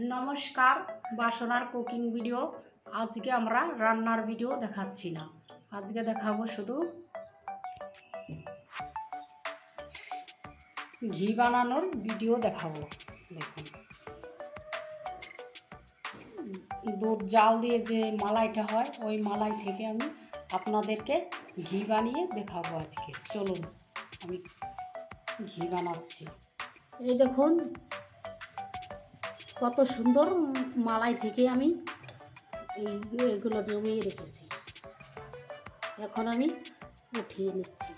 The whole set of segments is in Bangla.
নমস্কার, বাসনার কুকিং ভিডিও। আজকে আমরা রান্নার ভিডিও দেখাচ্ছি না। আজকে দেখাবো শুধু ঘি বানানোর ভিডিও দেখাবো। দেখুন। দুধ জাল দিয়ে যে মালাইটা হয়, ওই মালাই থেকে আমি আপনাদেরকে ঘি বানিয়ে দেখাবো আজকে। চলুন, আমি ঘি বানাচ্ছি। এই দেখুন কত সুন্দর মালাই থেকে আমি এই এগুলো জমিয়ে রেখেছি। এখন আমি উঠিয়ে নিচ্ছি।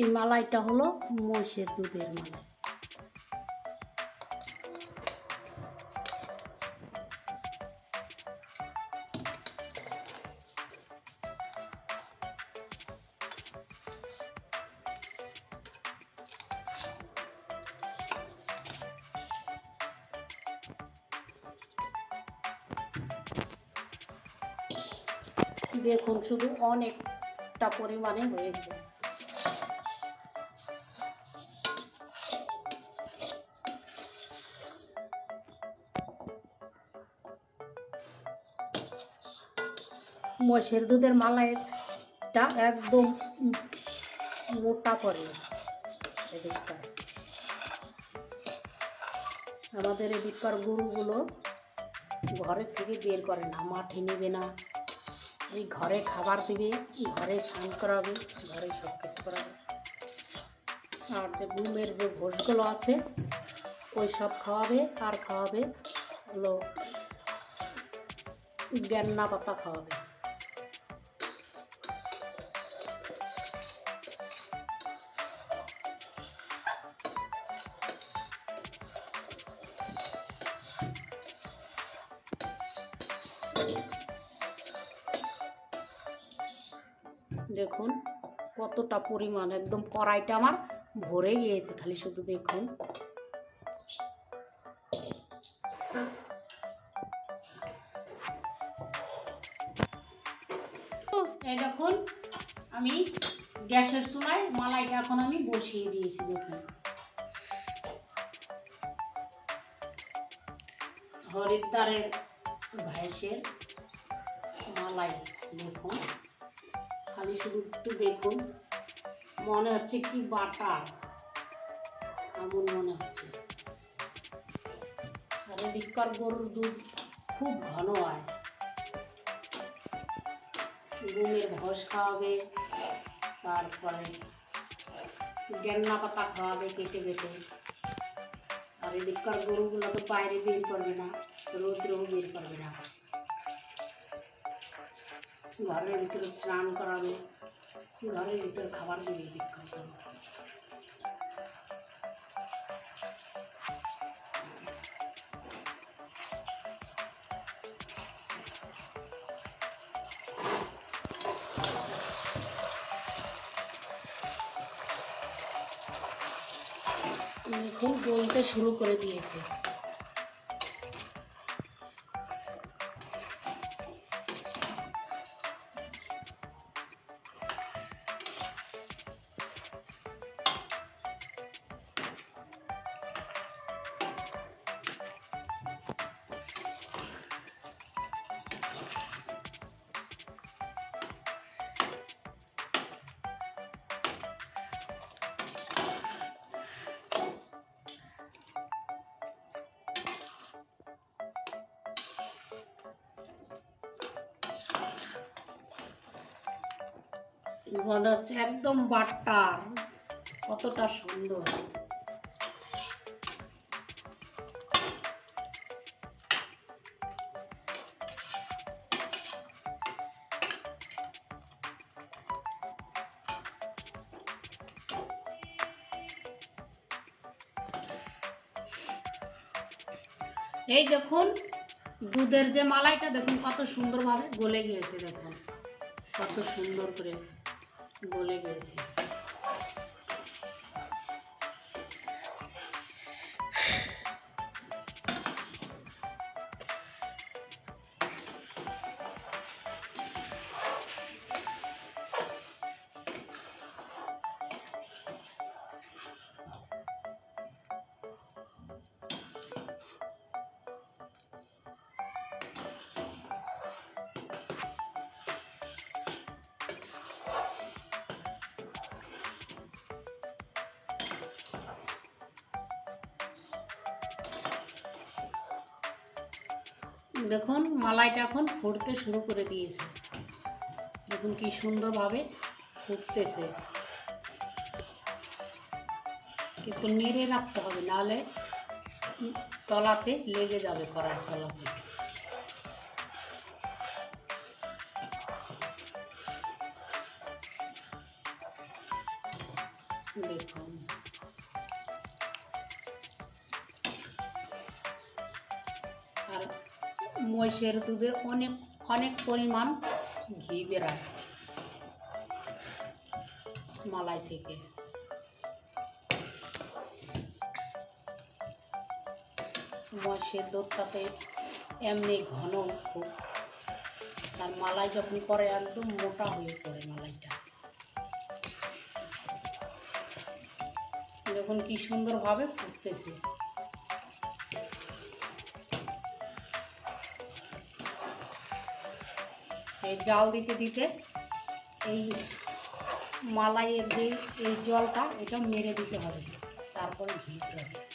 এই মালাইটা হলো মহিষের দুধের মালাই। দেখুন শুধু অনেকটা পরিমাণে হয়েছে। মোষের দুধের মালাইটা একদম মোটা পড়ে। এদিকটা। আমাদের এদিককার গরুগুলো ঘরের থেকে বের করে না, মাঠে নেবে না। এই ঘরে খাবার দিবে, ঘরে স্নান করাবে, ঘরে সব কিছু করাবে। আর যে গুমের যে ভোজগুলো আছে, ওই সব খাওয়াবে, আর খাওয়াবে হলো গ্যান্না পাতা খাওয়াবে। দেখুন, কতটা পরিমাণ, একদম কড়াইটা আমার ভরে গিয়েছে, খালি শুধু দেখুন। এই দেখুন, আমি গ্যাসের চুলায় মালাইটা এখন আমি বসিয়ে দিয়েছি, দেখুন। হরিদ্বারের ভ্যাসের মালাই, দেখুন। খালি শুধু একটু দেখুন। মনে হচ্ছে কি বাটার এমন মনে হচ্ছে। আর এদিককার গরুর দুধ খুব ঘন হয়। গমের ভস খাওয়াবে, তারপরে গেন্না পাতা খাওয়াবে কেটে কেটে। আর এদিককার গরুগুলো তো বাইরে বের করবে না রৌদ্রও বের করবে না। ঘরের ভিতরে স্নান করাবে, ঘরের ভিতরে খাবার দেবে এদিককার গরু দেখুন গলতে শুরু করে দিয়েছে। মনে একদম বাটার কতটা সুন্দর। এই দেখুন, দুধের যে মালাইটা, দেখুন কত সুন্দরভাবে গলে গিয়েছে, দেখুন। কত সুন্দর করে। গলে গিয়েছে দেখুন, মালাইটা এখন ফুটতে শুরু করে দিয়েছে। দেখুন কি সুন্দরভাবে ফুটতেছে। কিন্তু নেড়ে রাখতে হবে, নাহলে তলাতে লেগে যাবে করার তলাতে মহিষের দুধে অনেক অনেক পরিমাণ ঘি বেরায় মালাই থেকে। মহিষের দুধটাতে এমনি ঘন খুব। তার মালাই যখন পরে, একদম মোটা হয়ে পড়ে মালাইটা। দেখুন কি সুন্দরভাবে ফুটতেছে। এই জাল দিতে দিতে এই মালাইয়ের যে, এই জলটা, এটা মেরে দিতে হবে। তারপরে ঘি হবে।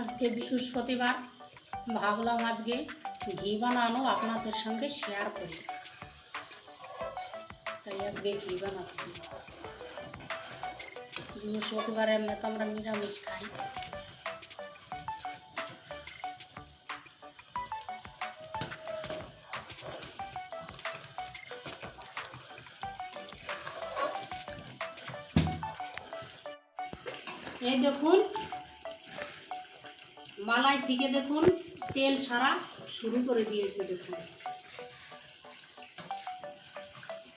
আজকে বৃহস্পতিবার। ভাবলাম আজকে ঘি বানানো আপনাদের সঙ্গে শেয়ার করি। তাই আজকে ঘি বানাচ্ছি। বৃহস্পতিবার এমনি তো আমরা নিরামিষ খাই। এই দেখুন মালাই থেকে দেখুন তেল সারা শুরু করে দিয়েছে, দেখুন।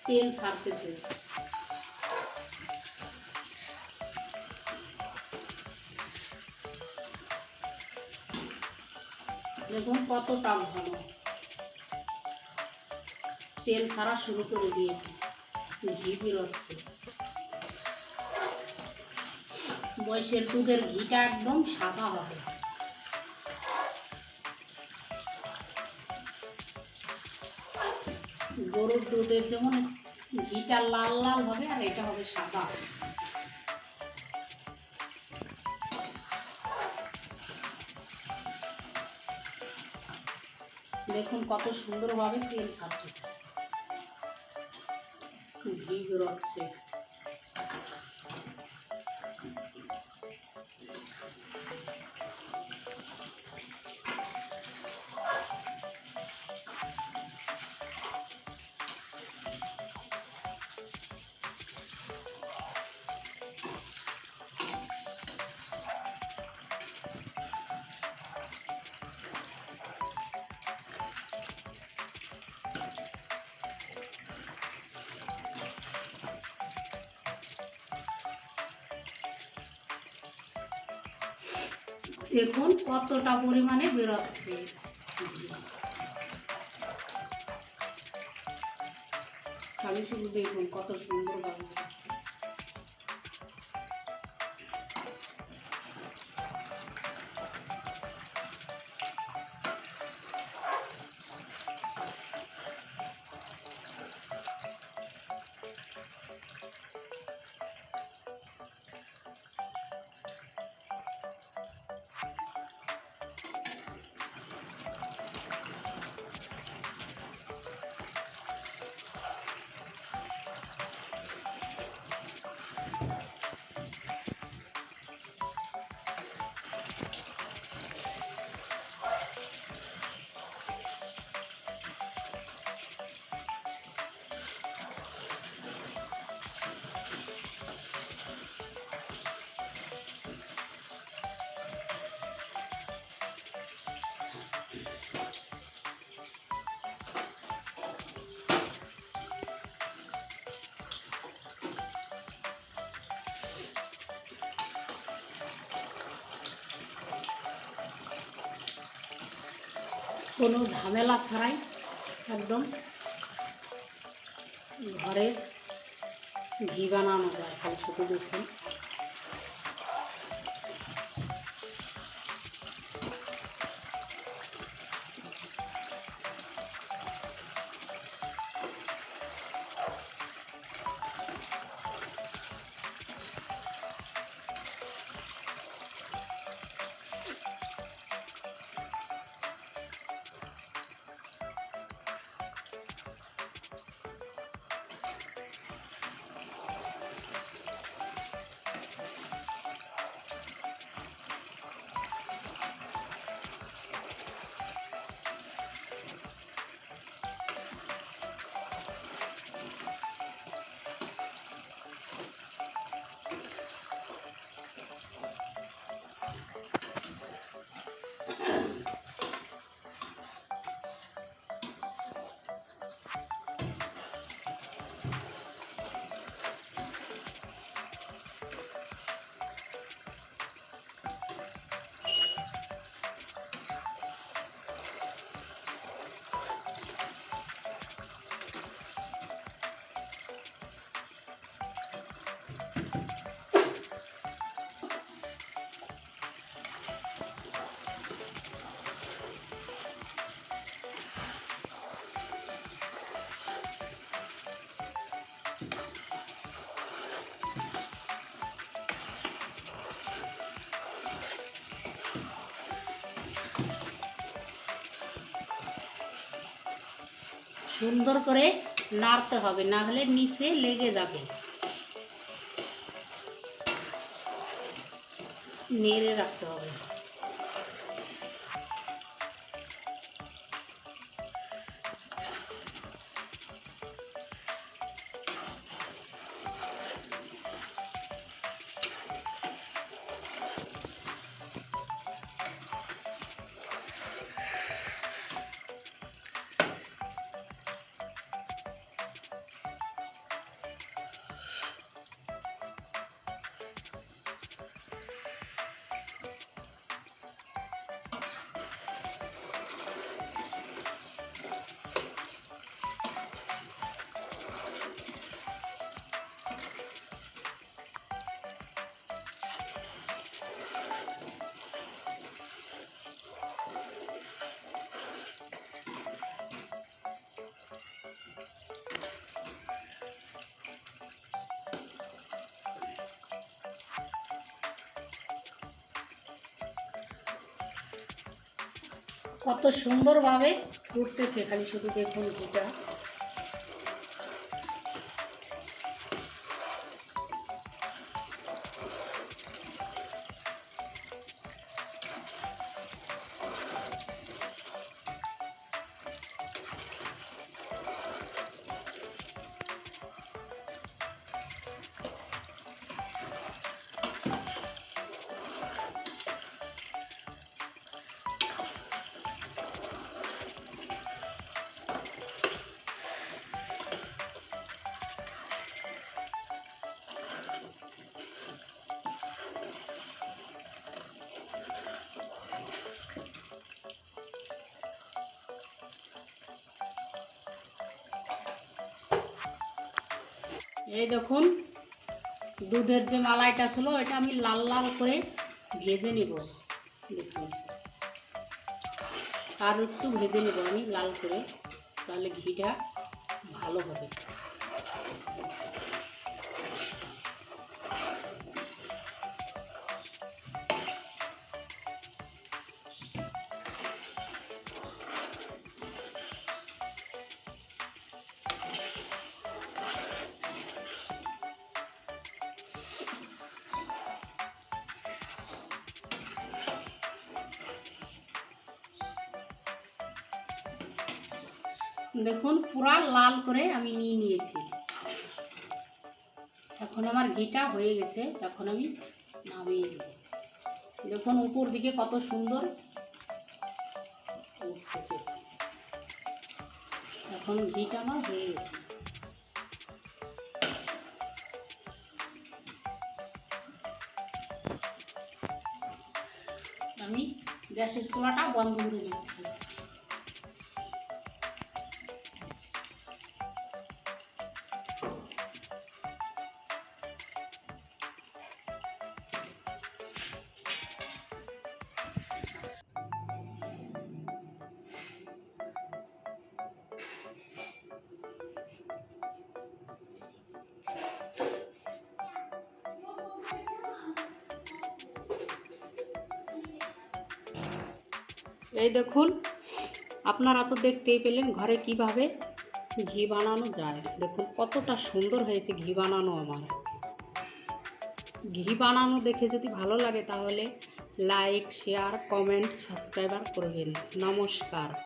তেল ছাড়তেছে। দেখুন কতটা ঘন তেল ছাড়া শুরু করে দিয়েছে। ঘি বেরোচ্ছে। বয়সের দুধের ঘিটা একদম সাদা হবে। দুধের যেমন ঘিটা লাল লাল হবে আর এটা হবে সাদা। দেখুন কত সুন্দরভাবে তেল ছাড়তেছে ঘি বেরোচ্ছে। দেখুন কতটা পরিমাণে বেরোচ্ছে। খালি শুধু দেখুন কত সুন্দর ভাবে কোনো ঝামেলা ছাড়াই একদম ঘরে ঘি বানানো যায় খালি শুধু দেখুন। সুন্দর করে নাড়তে হবে না হলে নিচে লেগে যাবে। নেড়ে রাখতে হবে। কত সুন্দরভাবে ফুটতেছে খালি শুধু দেখুন ঘিটা এই দেখুন, দুধের যে মালাইটা ছিল এটা আমি লাল লাল করে ভেজে নিব। দেখুন। আর একটু ভেজে নেব আমি লাল করে, তাহলে ঘিটা ভালো হবে। দেখুন, পুরা লাল করে আমি নিয়ে নিয়েছি। এখন আমার ঘিটা হয়ে গেছে, এখন আমি নামিয়ে দেব দেখুন, উপর দিকে কত সুন্দর উঠতেছে। এখন ঘিটা আমার হয়ে গেছে। আমি গ্যাসের চুলাটা বন্ধ করে দিচ্ছি। এই দেখুন, আপনারা তো দেখতেই পেলেন ঘরে কীভাবে ঘি বানানো যায়। দেখুন, কতটা সুন্দর হয়েছে ঘি বানানো আমার। ঘি বানানো দেখে যদি ভালো লাগে তাহলে লাইক শেয়ার কমেন্ট সাবস্ক্রাইবার করবেন। নমস্কার।